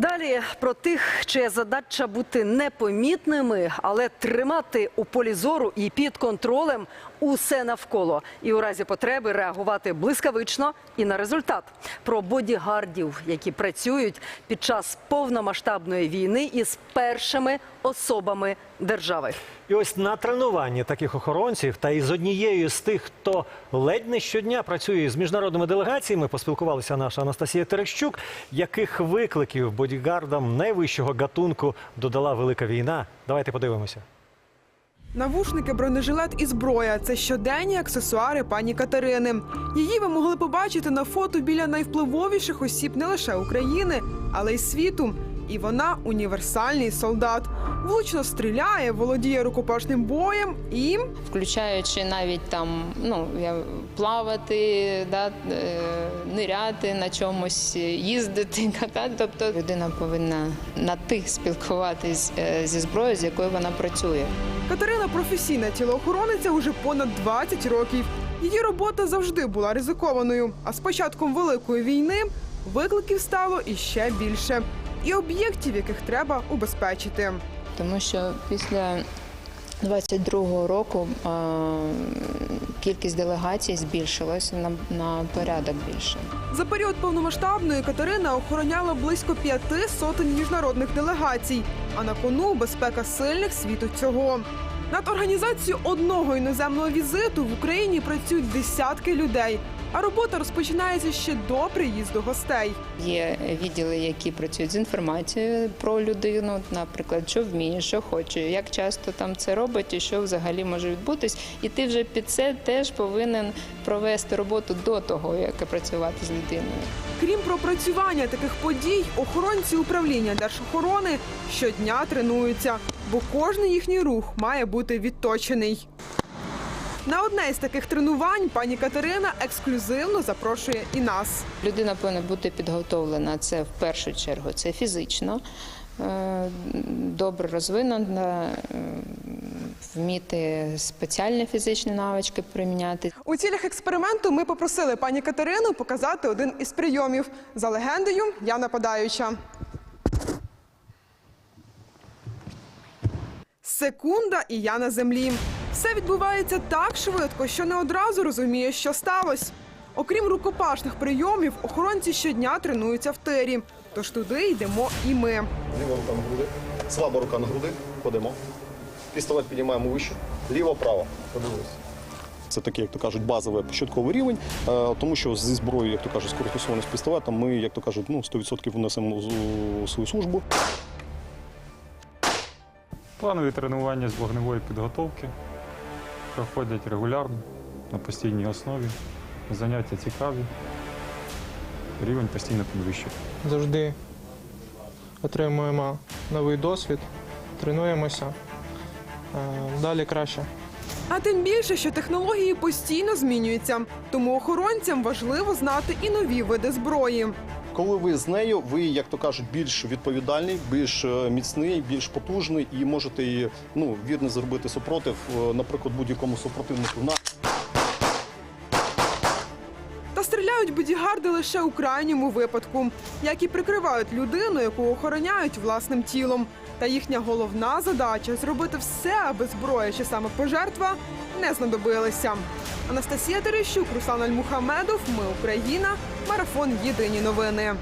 Далі про тих, чия задача бути непомітними, але тримати у полі зору і під контролем усе навколо, і у разі потреби реагувати блискавично і на результат. Про бодігардів, які працюють під час повномасштабної війни із першими особами держави. І ось на тренуванні таких охоронців та із однією з тих, хто ледь не щодня працює з міжнародними делегаціями, поспілкувалася наша Анастасія Терещук, яких викликів бодігардам найвищого гатунку додала велика війна. Давайте подивимося. Навушники, бронежилет і зброя це щоденні аксесуари пані Катерини. Її ви могли побачити на фото біля найвпливовіших осіб не лише України, але й світу. І вона універсальний солдат. Влучно стріляє, володіє рукопашним боєм і включаючи навіть там ну плавати, да, е, ниряти на чомусь, їздити, катати. Тобто людина повинна на тих спілкуватись е, зі зброєю, з якою вона працює. Катерина професійна тілоохорониця уже понад 20 років. Її робота завжди була ризикованою. А з початком великої війни викликів стало іще більше. І об'єктів, яких треба убезпечити. Тому що після 22-го року кількість делегацій збільшилася на, на порядок більше. За період повномасштабної Катерина охороняла близько п'яти сотень міжнародних делегацій, а на кону безпека сильних світу цього. Над організацією одного іноземного візиту в Україні працюють десятки людей, а робота розпочинається ще до приїзду гостей. Є відділи, які працюють з інформацією про людину, наприклад, що вміє, що хоче, як часто там це робить і що взагалі може відбутись. І ти вже під це теж повинен провести роботу до того, як працювати з людиною. Крім пропрацювання таких подій, охоронці управління держохорони щодня тренуються, бо кожний їхній рух має бути відточений. На одне із таких тренувань пані Катерина ексклюзивно запрошує і нас. Людина повинна бути підготовлена. Це в першу чергу це фізично, е, добре розвинена, е, вміти спеціальні фізичні навички приміняти. У цілях експерименту ми попросили пані Катерину показати один із прийомів. За легендою, я нападаюча. Секунда, і я на землі. Все відбувається так швидко, що не одразу розумієш, що сталося. Окрім рукопашних прийомів, охоронці щодня тренуються в тирі. Тож туди йдемо і ми. Ліва рука на груди, слаба рука на груди, ходимо. Пістолет піднімаємо вище, ліво-право. Подивилися. Це такий, як то кажуть, базовий початковий рівень, е, тому що зі зброєю, як то кажуть, короткострільним з пістолетом, ми, як то кажуть, ну, 100% внесемо у свою службу. Планові тренування з вогневої підготовки проходять регулярно на постійній основі. Заняття цікаві, рівень постійно підвищує. завжди отримуємо новий досвід, тренуємося. Е, Далі краще. А тим більше, що технології постійно змінюються. Тому охоронцям важливо знати і нові види зброї. Коли ви з нею, ви, як то кажуть, більш відповідальний, більш е, міцний, більш потужний і можете ну, вірно зробити супротив, е, наприклад, будь-якому супротивнику на Та бодігарди лише у крайньому випадку, як і прикривають людину, яку охороняють власним тілом. Та їхня головна задача зробити все, аби зброя чи саме пожертва не знадобилися. Анастасія Терещук, Руслан Альмухамедов. Ми Україна. Марафон Єдині новини.